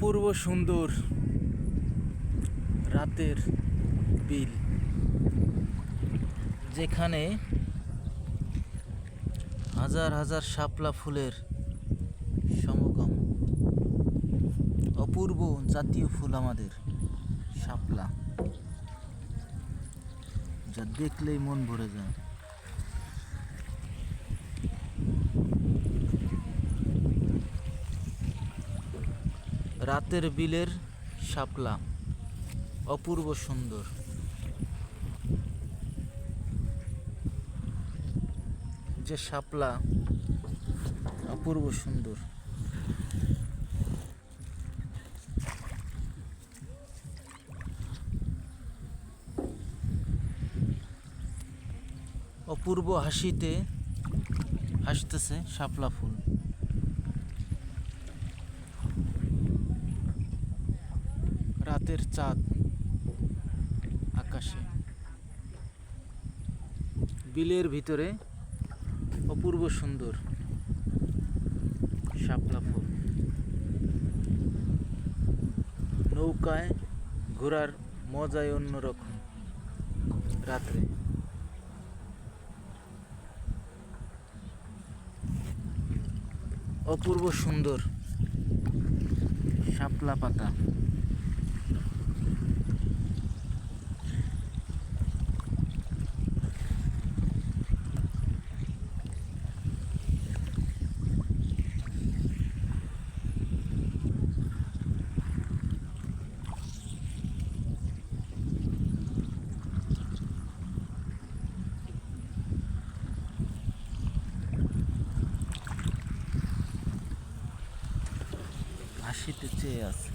অপূর্ব সুন্দর রাতের বিল, যেখানে হাজার হাজার শাপলা ফুলের সমাগম। অপূর্ব জাতীয় ফুল আমাদের, শাপলা। যা দেখলেই মন ভরে যায়। রাতের বিলের শাপলা অপূর্ব সুন্দর। যে শাপলা অপূর্ব সুন্দর। অপূর্ব হাসিতে হাসতেছে শাপলা ফুল। রাতের চাঁদ আকাশে। বিলের ভিতরে অপূর্ব সুন্দর শাপলা ফুল। নৌকায় ঘোরার মজাই অন্যরকম রাত্রে। অপূর্ব সুন্দর শাপলা পাতা। হাসিতে চেয়ে আছে।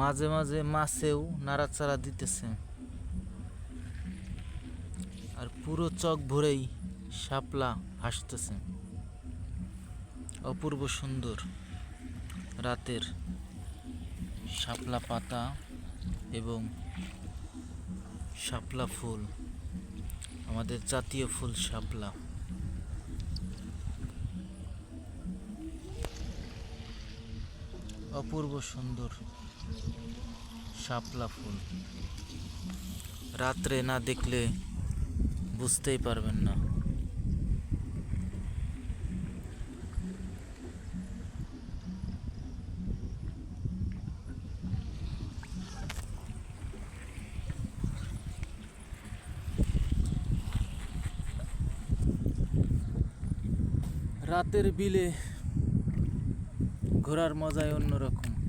মাঝে মাঝে মাছেও নাড়াচাড়া দিতেছে। আর পুরো চক ভরেই শাপলা হাসতেছে অপূর্ব সুন্দর রাতের শাপলা পাতা এবং শাপলা ফুল। আমাদের জাতীয় ফুল শাপলা। অপূর্ব সুন্দর শাপলা ফুল। রাত্রে না দেখলে বুঝতেই পারবেন না। রাতের বিলে ঘোরার মজাই অন্যরকম।